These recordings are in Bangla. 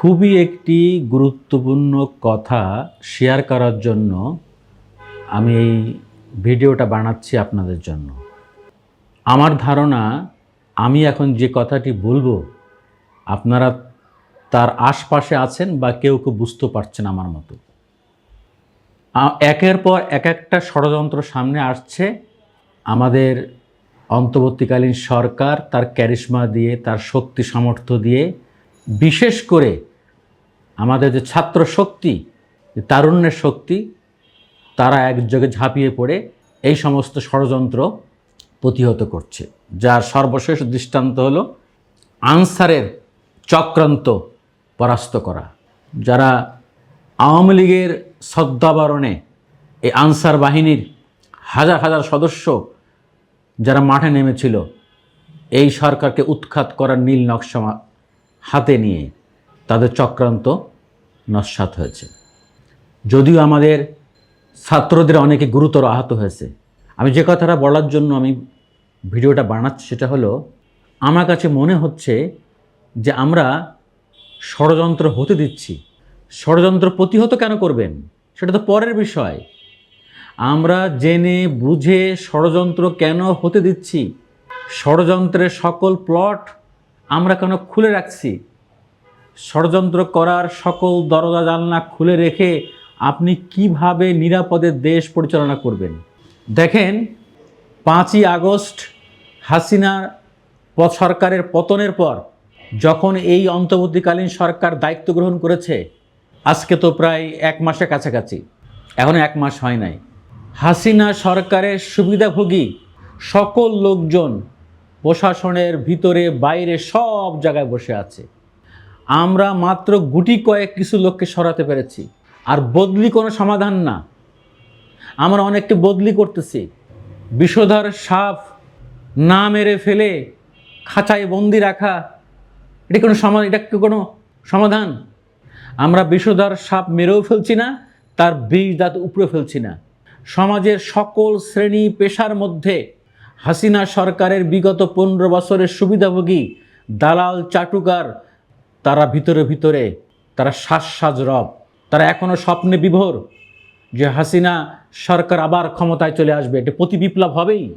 খুবই একটি গুরুত্বপূর্ণ কথা শেয়ার করার জন্য আমি এই ভিডিওটা বানাচ্ছি আপনাদের জন্য। আমার ধারণা, আমি এখন যে কথাটি বলব, আপনারা তার আশপাশে আছেন বা কেউ কেউ বুঝতে পারছেন আমার মতো। একের পর এক একটা ষড়যন্ত্র সামনে আসছে। আমাদের অন্তর্বর্তীকালীন সরকার তার ক্যারিশমা দিয়ে, তার শক্তি সামর্থ্য দিয়ে, বিশেষ করে আমাদের যে ছাত্র শক্তি তারুণ্যের শক্তি, তারা একযোগে ঝাঁপিয়ে পড়ে এই সমস্ত ষড়যন্ত্র প্রতিহত করছে। যার সর্বশেষ দৃষ্টান্ত হলো আনসারের চক্রান্ত পরাস্ত করা। যারা আওয়ামী লীগের সদ্দাবরণে এই আনসার বাহিনীর হাজার হাজার সদস্য যারা মাঠে নেমেছিল, এই সরকারকে উৎখাত করার নীল নকশা হাতে নিয়ে তাদের চক্রান্ত নস্বাত হয়েছে। যদিও আমাদের ছাত্রদের অনেকে গুরুতর আহত হয়েছে। আমি যে কথাটা বলার জন্য আমি ভিডিওটা বানাচ্ছি সেটা হলো, আমার কাছে মনে হচ্ছে যে আমরা ষড়যন্ত্র হতে দিচ্ছি। ষড়যন্ত্র প্রতিহত কেন করবেন? সেটা তো পরের বিষয়। আমরা জেনে বুঝে ষড়যন্ত্র কেন হতে দিচ্ছি? ষড়যন্ত্রের সকল প্লট আমরা কেন খুলে রাখছি? ষড়যন্ত্র করার সকল দরজা জানলা খুলে রেখে আপনি কীভাবে নিরাপদে দেশ পরিচালনা করবেন? দেখেন, পাঁচই আগস্ট হাসিনার প- সরকারের পতনের পর যখন এই অন্তর্বর্তীকালীন সরকার দায়িত্ব গ্রহণ করেছে, আজকে তো প্রায় এক মাসের কাছাকাছি। এখনও এক মাস হয় নাই। হাসিনা সরকারের সুবিধাভোগী সকল লোকজন প্রশাসনের ভিতরে, বাইরে সব জায়গায় বসে আছে। আমরা মাত্র গুটি কয়েক কিছু লোককে সরাতে পেরেছি। আর বদলি কোনো সমাধান না। আমরা অনেককে বদলি করতেছি। বিষধর সাপ না মেরে ফেলে, খাঁচায় বন্দি রাখা, এটা কোনো সমাধান এটা কোনো সমাধান? আমরা বিষধর সাপ মেরেও ফেলছি না, তার বীজ দাঁত উপরে ফেলছি না। সমাজের সকল শ্রেণি পেশার মধ্যে হাসিনা সরকারের বিগত পনেরো বছরের সুবিধাভোগী দালাল চাটুকার তারা ভিতরে ভিতরে, তারা শ্বাস সাজ রব। তারা এখনও স্বপ্নে বিভোর যে হাসিনা সরকার আবার ক্ষমতায় চলে আসবে। এটা প্রতি বিপ্লব হবেই।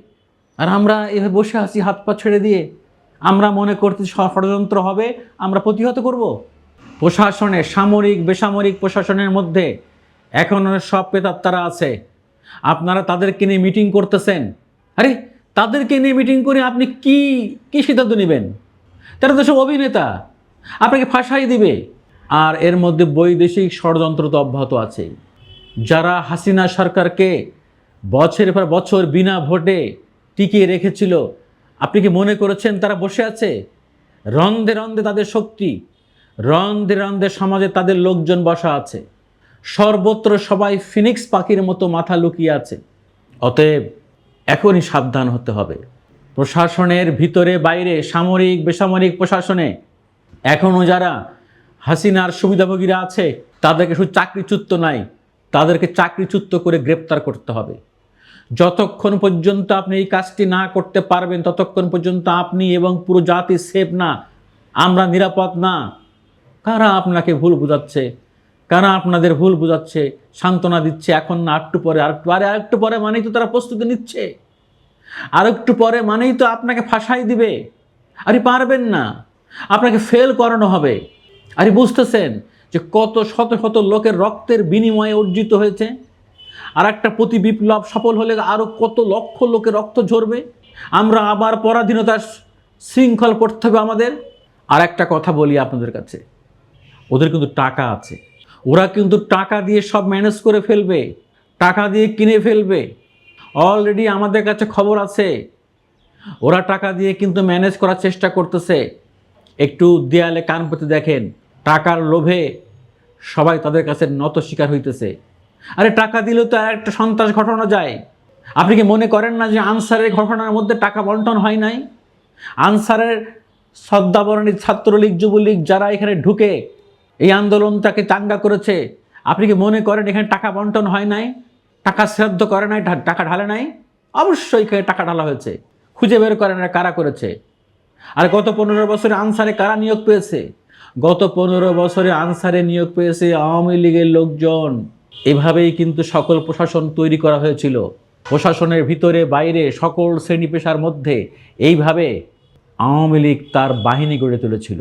আর আমরা এভাবে বসে আছি, হাত পা ছেড়ে দিয়ে। আমরা মনে করতে ষড়যন্ত্র হবে, আমরা প্রতিহত করব। প্রশাসনে, সামরিক, বেসামরিক প্রশাসনের মধ্যে এখনও সব পেতাত্তারা আছে। আপনারা তাদেরকে নিয়ে মিটিং করতেছেন। আরে, তাদেরকে নিয়ে মিটিং করে আপনি কি, কী সিদ্ধান্ত নেবেন? তারা তো সব অভিনেতা। আপনাকে ফাঁসাই দিবে। আর এর মধ্যে বৈদেশিক ষড়যন্ত্র তো অব্যাহত আছে। যারা হাসিনা সরকারকে বছরের পর বছর বিনা ভোটে টিকিয়ে রেখেছিল, আপনি কি মনে করেছেন তারা বসে আছে? রন্ধে রন্ধে তাদের শক্তি, রন্ধে রন্ধে সমাজে তাদের লোকজন বসা আছে। সর্বত্র সবাই ফিনিক্স পাখির মতো মাথা লুকিয়ে আছে। অতএব এখনই সাবধান হতে হবে। প্রশাসনের ভিতরে, বাইরে, সামরিক, বেসামরিক প্রশাসনে এখনও যারা হাসিনার সুবিধাভোগীরা আছে, তাদেরকে শুধু চাকরিচ্যুত নাই, তাদেরকে চাকরিচ্যুত করে গ্রেপ্তার করতে হবে। যতক্ষণ পর্যন্ত আপনি এই কাজটি না করতে পারবেন, ততক্ষণ পর্যন্ত আপনি এবং পুরো জাতি সেফ না, আমরা নিরাপদ না। কারা আপনাকে ভুল বোঝাচ্ছে? কারা আপনাদের ভুল বোঝাচ্ছে? সান্ত্বনা দিচ্ছে এখন না, আরেকটু পরে, আরেকটু, আরে আরেকটু পরে মানেই তো তারা প্রস্তুতি নিচ্ছে। আর একটু পরে মানেই তো আপনাকে ফাঁসাই দিবে। আরে পারবেন না। আপনাকে ফেল করানো হবে। আরে বুঝতেছেন যে কত শত শত লোকের রক্তের বিনিময়ে অর্জিত হয়েছে? আর একটা প্রতি বিপ্লব সফল হলে আরও কত লক্ষ লোকের রক্ত ঝরবে? আমরা আবার পরাধীনতার শৃঙ্খল করতে হবে আমাদের। আর একটা কথা বলি আপনাদের কাছে, ওদের কিন্তু টাকা আছে। ওরা কিন্তু টাকা দিয়ে সব ম্যানেজ করে ফেলবে, টাকা দিয়ে কিনে ফেলবে। অলরেডি আমাদের কাছে খবর আছে। ওরা টাকা দিয়ে কিন্তু ম্যানেজ করার চেষ্টা করতেছে। একটু দেয়ালে কান পেতে দেখেন, টাকার লোভে সবাই তাদের কাছে নত শিকার হইতেছে। আরে টাকা দিলেও তো একটা সন্ত্রাস ঘটানো যায়। আপনি কি মনে করেন না যে আনসারের ঘটনার মধ্যে টাকা বন্টন হয় নাই? আনসারের শ্রদ্ধাবরণী ছাত্রলীগ, যুবলীগ যারা এখানে ঢুকে এই আন্দোলনটাকে চাঙ্গা করেছে, আপনি কি মনে করেন এখানে টাকা বন্টন হয় নাই? টাকা শ্রাদ্ধ করে নাই টাকা ঢালে নাই? অবশ্যই এখানে টাকা ঢালা হয়েছে। খুঁজে বের করেন না কারা করেছে। আর গত পনেরো বছরে আনসারে কারা নিয়োগ পেয়েছে? গত পনেরো বছরে আনসারে নিয়োগ পেয়েছে আওয়ামী লীগের লোকজন। এভাবেই কিন্তু সকল প্রশাসন তৈরি করা হয়েছিল। প্রশাসনের ভিতরে, বাইরে, সকল শ্রেণি পেশার মধ্যে এইভাবে আওয়ামী লীগ তার বাহিনী গড়ে তুলেছিল।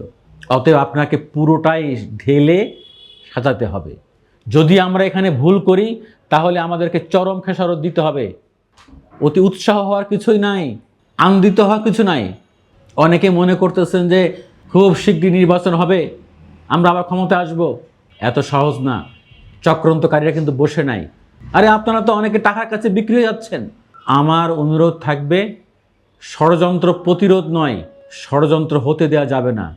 অতএব আপনাকে পুরোটাই ঢেলে সাজাতে হবে। যদি আমরা এখানে ভুল করি, তাহলে আমাদেরকে চরম খেসারত দিতে হবে। অতি উৎসাহ হওয়ার কিছুই নাই, আনন্দিত হওয়ার কিছু নাই। অনেকে মনে করতেছেন যে খুব শীঘ্রই নির্বাচন হবে, আমরা আবার ক্ষমতা আসব। এত সহজ না। চক্রান্তকারীরা কিন্তু বসে নাই। আরে আপনারা তো অনেকে টাকার কাছে বিক্রি হয়ে যাচ্ছেন। আমার অনুরোধ থাকবে, ষড়যন্ত্র প্রতিরোধ নয়, ষড়যন্ত্র হতে দেওয়া যাবে না।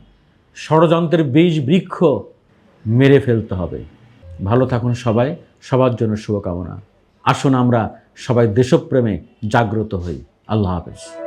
ষড়যন্ত্রের বীজ বৃক্ষ মেরে ফেলতে হবে। ভালো থাকুন সবাই, সবার জন্য শুভকামনা। আসুন আমরা সবাই দেশপ্রেমে জাগ্রত হই। আল্লাহ হাফেজ।